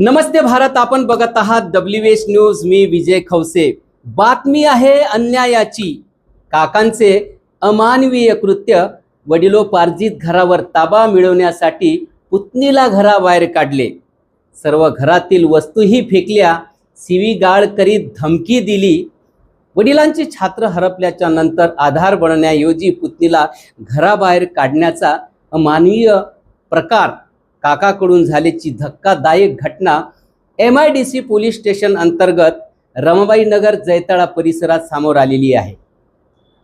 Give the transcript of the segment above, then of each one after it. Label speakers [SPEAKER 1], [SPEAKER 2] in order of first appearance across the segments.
[SPEAKER 1] नमस्ते भारत आपण बघत आहात डब्ल्यू एच न्यूज मी विजय खवसे. बातमी आहे अन्यायाची. काकांचे अमानवीय कृत्य वडिलोपार्जित घरावर ताबा मिळवण्यासाठी पुतणीला घराबाहेर काढले. सर्व घरातील वस्तूही फेकल्या. शिवीगाळ करीत धमकी दिली. वडिलांचे छात्र हरपल्याच्या नंतर आधार बनण्याऐवजी पुतणीला घराबाहेर काढण्याचा अमानवीय प्रकार काकाकडून झाल्याची धक्कादायक घटना M I D C police station अंतर्गत रमाबाई नगर जैताळा परिसरात समोर आलेली आहे.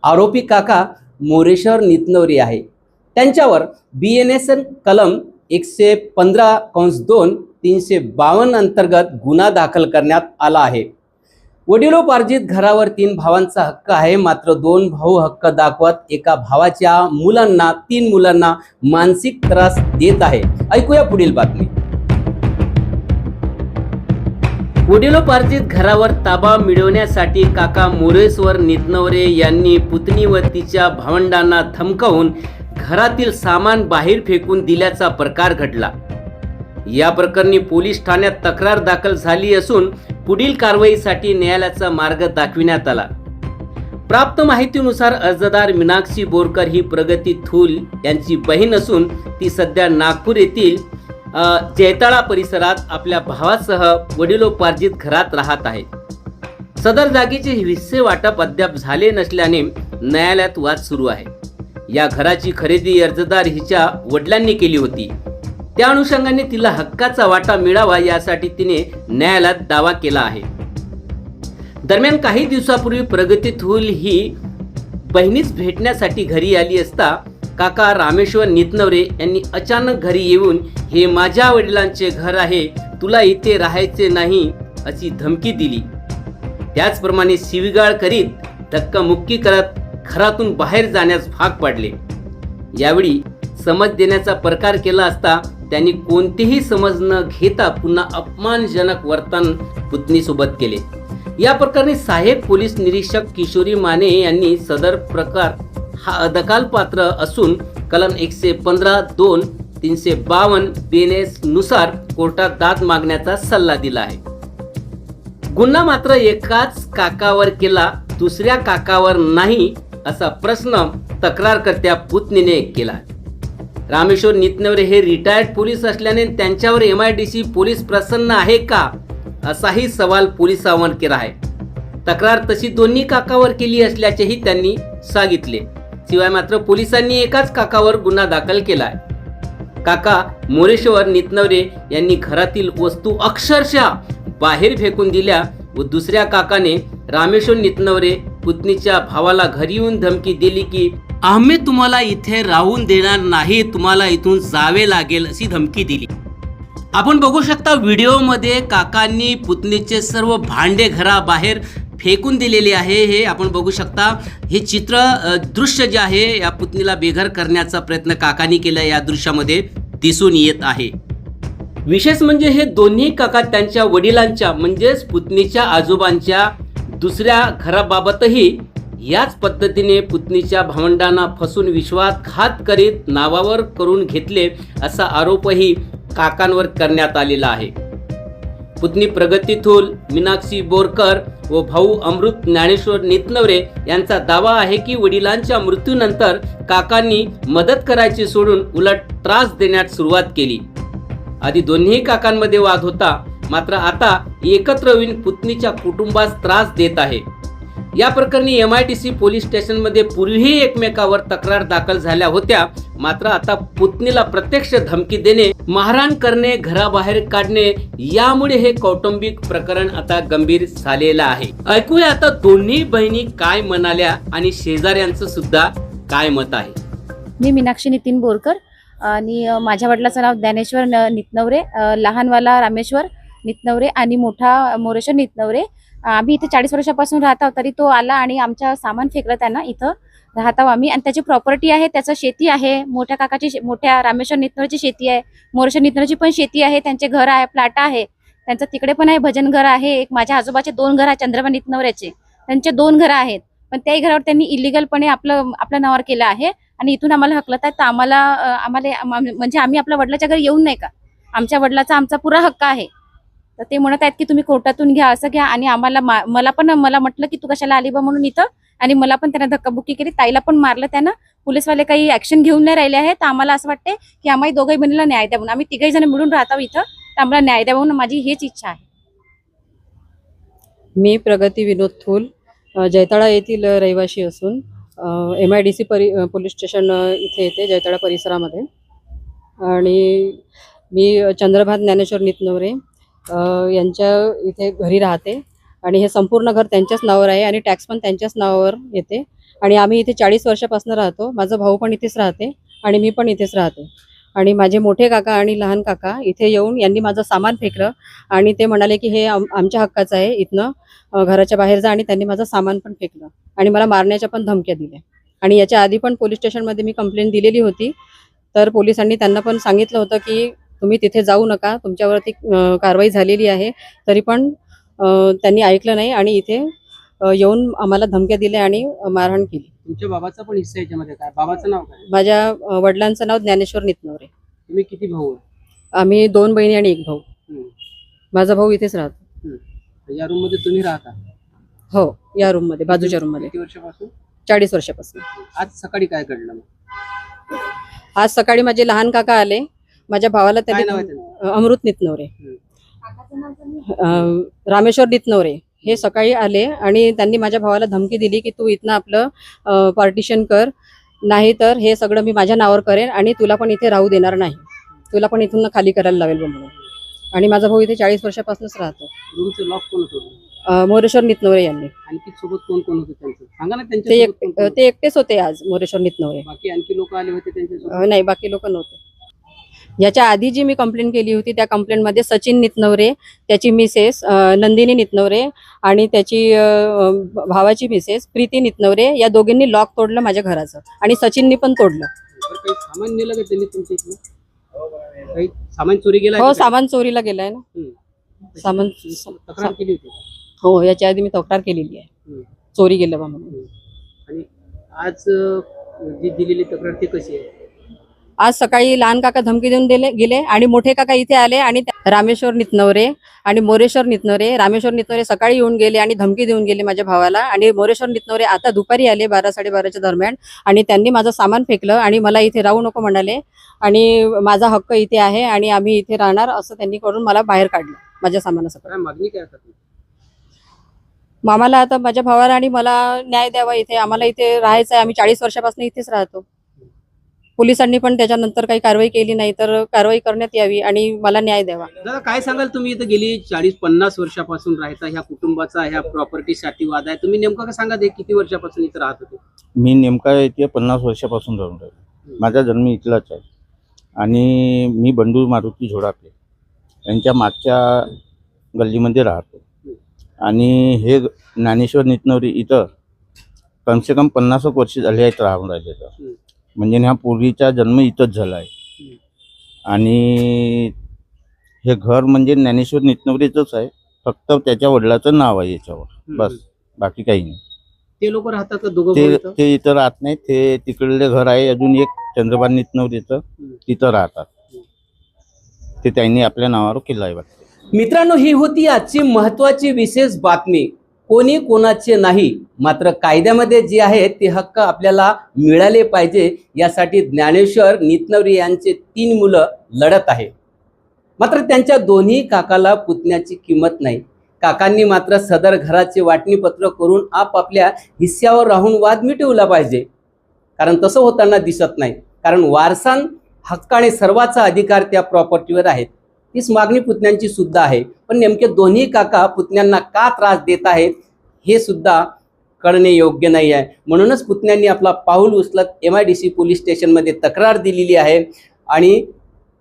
[SPEAKER 1] आरोपी काका मोरेश्वर नितनवरी आहे. त्यांच्यावर बी एन एस एन कलम एकशे पंधरा कंस दोन तीनशे बावन्न अंतर्गत गुन्हा दाखल करण्यात आला आहे. वडिलोपार्जित घरावर तीन भावांचा हक्क आहे. मात्र दोन भाऊ हक्क दाखवत एका भावाच्या मुलांना तीन मुलांना मानसिक त्रास देत आहे. ऐकूया पुढील बातमी. वडिलोपार्जित घरावर ताबा मिळवण्यासाठी काका मोरेश्वर नितनवरे यांनी पुतणी व तिच्या भावंडांना धमकावून घरातील सामान बाहेर फेकून दिल्याचा प्रकार घडला. या प्रकरणी पोलीस ठाण्यात तक्रार दाखल झाली असून पुढील कारवाईसाठी न्यायालयाचा मार्ग दाखविण्यात आला. प्राप्त माहितीनुसार अर्जदार मीनाक्षी बोरकर ही प्रगती थूल यांची बहीण असून ती सध्या नागपूर येथील जैताळा परिसरात आपल्या भावासह वडिलोपार्जित घरात राहत आहे. सदर जागेचे हिस्से वाटप अद्याप झाले नसल्याने न्यायालयात वाद सुरू आहे. या घराची खरेदी अर्जदार हिच्या वडिलांनी केली होती. त्या अनुषंगाने तिला हक्काचा वाटा मिळावा यासाठी तिने न्यायालयात दावा केला आहे. दरम्यान काही दिवसापूर्वी प्रगती थुल ही बहिणीच भेटण्यासाठी घरी आली असता काका रामेश्वर नितनवरे यांनी अचानक घरी येऊन हे माझ्या वडिलांचे घर आहे तुला इथे राहायचे नाही अशी धमकी दिली. त्याचप्रमाणे शिवीगाळ करीत धक्कामुक्की करत घरातून बाहेर जाण्यास भाग पाडले. यावेळी समज देण्याचा प्रकार केला असता त्यांनी कोणतेही समज न घेता पुन्हा अपमानजनक वर्तन पुतणीसोबत केले. या प्रकरणी सहाय्यक पोलीस निरीक्षक किशोरी माने यांनी सदर प्रकार हा अदकाल पात्र असून कलम एकशे पंधरा दोन तीनशे बावन्न बीएनएसनुसार कोर्टात दाद मागण्याचा सल्ला दिला आहे. गुन्हा मात्र एकाच काकावर केला दुसऱ्या काकावर नाही असा प्रश्न तक्रारकर्त्या पुतणीने केला. रामेश्वर नितनवरे हे रिटायर्ड पोलीस असल्याने त्यांच्यावर M I D C police प्रसन्न आहे का? असाही सवाल पोलिसांवर केला आहे. तक्रार तशी दोन्ही काकावर केली असल्याचेही त्यांनी सांगितले. शिवाय मात्र पोलिसांनी एकाच काकावर गुन्हा दाखल केला आहे काका मोरेश्वर नितनवरे यांनी घरातील वस्तू अक्षरशः बाहेर फेकून दिल्या व दुसऱ्या काकाने रामेश्वर नितनवरे पुतणीच्या भावाला घरी येऊन धमकी दिली की आम्ही तुम्हाला इथे राहून देणार नाही तुम्हाला इथून जावे लागेल अशी धमकी दिली. आपण बघू शकता व्हिडिओमध्ये काकांनी पुतणीचे सर्व भांडे घराबाहेर फेकून दिलेले आहे. हे आपण बघू शकता. हे चित्र दृश्य जे आहे या पुतणीला बेघर करण्याचा प्रयत्न काकांनी केला या दृश्यामध्ये दिसून येत आहे. विशेष म्हणजे हे दोन्ही काका त्यांच्या वडिलांच्या म्हणजेच पुतणीच्या आजोबांच्या दुसऱ्या घराबाबतही याच पद्धतीने पुतणीच्या भावंडांना फसून विश्वासघात करीत नावावर करून घेतले असा आरोपही काकांवर करण्यात आलेला आहे. पुतणी प्रगती थूल मीनाक्षी बोरकर व भाऊ अमृत ज्ञानेश्वर नितनवरे यांचा दावा आहे की वडिलांच्या मृत्यूनंतर काकांनी मदत करायची सोडून उलट त्रास देण्यास सुरुवात केली. आधी दोन्ही काकांमध्ये वाद होता मात्र आता एकत्र येऊन पुतणीच्या कुटुंबास त्रास देत आहे. या प्रकरणी M I T C police स्टेशनमध्ये पूर्वीही एकमेकावर तक्रार दाखल झाल्या होत्या. मात्र आता पुतणीला प्रत्यक्ष धमकी देणे मारहाण करणे घराबाहेर काढणे यामुळे हे कौटुंबिक प्रकरण आता गंभीर झालेलं आहे. ऐकूया आता दोन्ही बहिणी काय म्हणाल्या आणि शेजाऱ्यांचं सुद्धा काय मत आहे.
[SPEAKER 2] मी मीनाक्षी नितीन बोरकर आणि माझ्या वडिलाचं नाव ज्ञानेश्वर नितनवरे लहानवाला रामेश्वर नितनवरे आणि मोठा मोरेश्वर नितनवरे आम्ही इथे चाळीस वर्षापासून राहतो तरी तो आला आणि आमच्या सामान फेकलं त्यांना इथं राहताव आम्ही. आणि त्याची प्रॉपर्टी आहे त्याचं शेती आहे मोठ्या काकाची मोठ्या रामेश्वर नितनवरची शेती आहे मोरेश्वर नितनवरची पण शेती आहे त्यांचे घर आहे प्लाट आहे. त्यांचं तिकडे पण आहे भजन घर आहे एक माझ्या आजोबाचे दोन घर आहे चंद्रमा नितनवऱ्याचे त्यांचे दोन घरं आहेत. पण त्याही घरावर त्यांनी इलिगलपणे आपलं आपल्या नावावर केलं आहे आणि इथून आम्हाला हकलत आहे तर आम्हाला आम्हाला म्हणजे आम्ही आपल्या वडिलाच्या घरी येऊन नाही का? आमच्या वडिलाचा आमचा पुरा हक्क आहे. तर ते म्हणत आहेत की तुम्ही कोर्टातून घ्या असं घ्या. आणि आम्हाला मला पण मला म्हटलं की तू कशाला आली बा म्हणून इथं? आणि मला पण त्यांना धक्काबुक्की केली. ताईला पण मारलं त्यानं. पोलीसवाले काही ऍक्शन घेऊन नाही राहिले आहेत. तर आम्हाला असं वाटते की आम्हाला दोघंही बहिणीला न्याय द्या म्हणून. आम्ही तिघही जण मिळून राहतो इथं. तर आम्हाला न्याय द्या म्हणून माझी हेच इच्छा आहे.
[SPEAKER 3] मी प्रगती विनोद थूल जैताळा येथील रहिवासी असून एम आय डी सी परि पोलीस स्टेशन इथे येते जैताळा परिसरामध्ये. आणि मी चंद्रभात ज्ञानेश्वर नितनवरे यांच्या इथे घरी राहते. आणि हे संपूर्ण घर त्यांच्याच नावावर आहे आणि टॅक्स पण त्यांच्याच नावावर येते. आणि आम्ही इथे चाळीस वर्षापासून राहतो. माझा भाऊ पण इथेच राहते आणि मी पण इथेच राहते. आणि माझे मोठे काका आणि लहान काका इथे येऊन यांनी माझं सामान फेकलं आणि ते म्हणाले की हे आम आमच्या हक्काचं आहे. इथनं घराच्या बाहेर जा आणि त्यांनी माझं सामान पण फेकलं आणि मला मारण्याच्या पण धमक्या दिल्या. आणि याच्या आधी पण पोलीस स्टेशनमध्ये मी कंप्लेंट दिलेली होती. तर पोलिसांनी त्यांना पण सांगितलं होतं की तुम्ही तिथे जाऊ नका तुमच्यावरती कारवाई झालेली आहे. तरी पण त्यांनी ऐकलं नाही आणि इथे येऊन आम्हाला धमक्या दिल्या आणि मारहाण केली.
[SPEAKER 1] तुमच्या बाबाचा पण हिस्सा याच्यामध्ये काय? बाबाचं नाव काय?
[SPEAKER 3] माझ्या वडिलांचं नाव ज्ञानेश्वर नितनवरे.
[SPEAKER 1] तुम्ही किती भाऊ
[SPEAKER 3] आम्ही दोन बहिणी आणि एक भाऊ. माझा भाऊ इथेच राहतो.
[SPEAKER 1] या रूममध्ये तुम्ही राहता?
[SPEAKER 3] हो या रूममध्ये बाजूच्या रूममध्ये.
[SPEAKER 1] किती वर्षापासून?
[SPEAKER 3] चाळीस वर्षापासून.
[SPEAKER 1] आज सकाळी काय घडलं
[SPEAKER 3] आज सकाळी माझे लहान काका आले. माझ्या भावाला त्यांनी अमृत नितनवरे रामेश्वर नितनवरे हे सकाळी आले आणि त्यांनी माझ्या भावाला धमकी दिली की तू इथनं आपलं पार्टिशन कर. नाही तर हे सगळं मी माझ्या नावावर करेन आणि तुला पण इथे राहू देणार नाही. तुला पण इथून खाली करायला लावेल म्हणून. आणि माझा भाऊ इथे चाळीस वर्षापासूनच राहतो.
[SPEAKER 1] लॉक कोण
[SPEAKER 3] मोरेश्वर नितनवरे यांनी.
[SPEAKER 1] आणखी सोबत कोण कोण होतं त्यांचं? सांगा ना
[SPEAKER 3] ते एकटेच होते आज मोरेश्वर नितनवरे
[SPEAKER 1] बाकी आणखी लोक आले होते
[SPEAKER 3] नाही बाकी लोक नव्हते. याच्या आधी जी मी कंप्लेंट केली होती त्या कंप्लेंटमध्ये सचिन नितनवरे त्याची मिसेस नंदिनी नितनवरे आणि त्याची भावाची मिसेस प्रीती नितनवरे या दोघींनी लॉक तोडलं माझ्या घराचं आणि सचिननी पण तोडलं.
[SPEAKER 1] सामान नेलं का त्यांनी तुमच्या इथलं काही सामान चोरी गेला
[SPEAKER 3] हो सामान चोरीला गेलाय ना. सामान
[SPEAKER 1] तक्रार केली होती.
[SPEAKER 3] हो याच्या आधी मी तक्रार केलेली आहे. चोरी गेलं बा म्हणून.
[SPEAKER 1] आणि आज जी दिलेली तक्रार ती कशी आहे?
[SPEAKER 3] आज सकाळी लहान काका धमकी देऊन दिले गेले आणि मोठे काका इथे आले आणि रामेश्वर नितनवरे आणि मोरेश्वर नितनवरे रामेश्वर नितनवरे सकाळी येऊन गेले आणि धमकी देऊन गेले माझ्या भावाला. आणि मोरेश्वर नितनवरे आता दुपारी आले बारा साडेबाराच्या दरम्यान आणि त्यांनी माझं सामान फेकलं आणि मला इथे राहू नको म्हणाले. आणि माझा हक्क इथे आहे आणि आम्ही इथे राहणार असं त्यांनी करून मला बाहेर काढलं माझ्या सामानासकट.
[SPEAKER 1] काय मागणी काय
[SPEAKER 3] आम्हाला आता माझ्या भावाला आणि मला न्याय द्यावा इथे. आम्हाला इथे राहायचं आहे. आम्ही चाळीस वर्षापासून इथेच राहतो. पोलिसांनी पण त्याच्यानंतर काही कारवाई केली नाही तर कारवाई करण्यात यावी आणि मला न्याय द्यावा.
[SPEAKER 1] दादा काय सांगाल तुम्ही इथं गेली चाळीस पन्नास वर्षापासून राहता ह्या कुटुंबाचा ह्या प्रॉपर्टीसाठी वाद आहे. तुम्ही नेमकं काय सांगा ते किती वर्षापासून इथं राहत होते?
[SPEAKER 4] मी नेमका इथे पन्नास वर्षापासून राहून राहिलो. माझा जन्म इथलाच आहे. आणि मी बंडू मारुती झोडापे यांच्या मागच्या गल्लीमध्ये राहतो. आणि हे ज्ञानेश्वर नितनवरी इथं कमसे कम पन्नास एक वर्ष झाले आहेत राहून राहिले तर. म्हणजे ह्या पूर्वीचा जन्म इथंच झाला आहे. आणि हे घर म्हणजे ज्ञानेश्वर नितनवरीचंच आहे. फक्त त्याच्या वडिलाचं नाव आहे याच्यावर. बस. बाकी काही नाही.
[SPEAKER 1] ते लोक राहतात
[SPEAKER 4] ते? ते इथं राहत नाही ते तिकडले घर आहे. अजून एक चंद्रबान नितनवरीचं. तिथं राहतात. ते त्यांनी आपल्या नावावर केलं आहे वाटतं.
[SPEAKER 1] मित्रांनो ही होती आजची महत्वाची विशेष बातमी. कोणी कोणाचे नाही मात्र कायद्यामध्ये जे आहे ते हक्क आपल्याला मिळाले पाहिजे यासाठी ज्ञानेश्वर नितनवरी यांचे तीन मुलं लढत आहे मात्र त्यांच्या दोन्ही काकाला पुतण्याची किंमत नाही. काकांनी मात्र सदर घराचे वाटणीपत्र करून आपापल्या हिस्स्यावर राहून वाद मिटवला पाहिजे. कारण तसं होताना दिसत नाही. कारण वारसान हक्काने सर्वाचा अधिकार त्या प्रॉपर्टीवर आहेत. तीच मागणी पुतण्यांची सुद्धा आहे. पण नेमके दोन्ही काका पुतण्यांना का त्रास देत आहेत हे सुद्धा कळणे योग्य नाही आहे. म्हणूनच पुतण्यांनी आपला पाऊल उचलत M I D C police स्टेशनमध्ये तक्रार दिलेली आहे आणि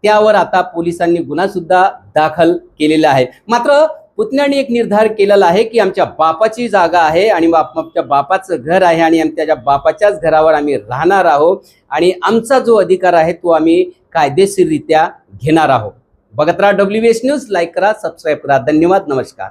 [SPEAKER 1] त्यावर आता पोलिसांनी गुन्हासुद्धा दाखल केलेला आहे. मात्र पुतण्यांनी एक निर्धार केलेला आहे की आमच्या बापाची जागा आहे आणि बाप आमच्या बापाचं घर आहे आणि आमच्या बापाच्याच घरावर आम्ही राहणार आहोत आणि आमचा जो अधिकार आहे तो आम्ही कायदेशीररित्या घेणार आहोत. बघत राहा डब्ल्यू एस न्यूज लाईक करा सबस्क्राईब करा. धन्यवाद नमस्कार.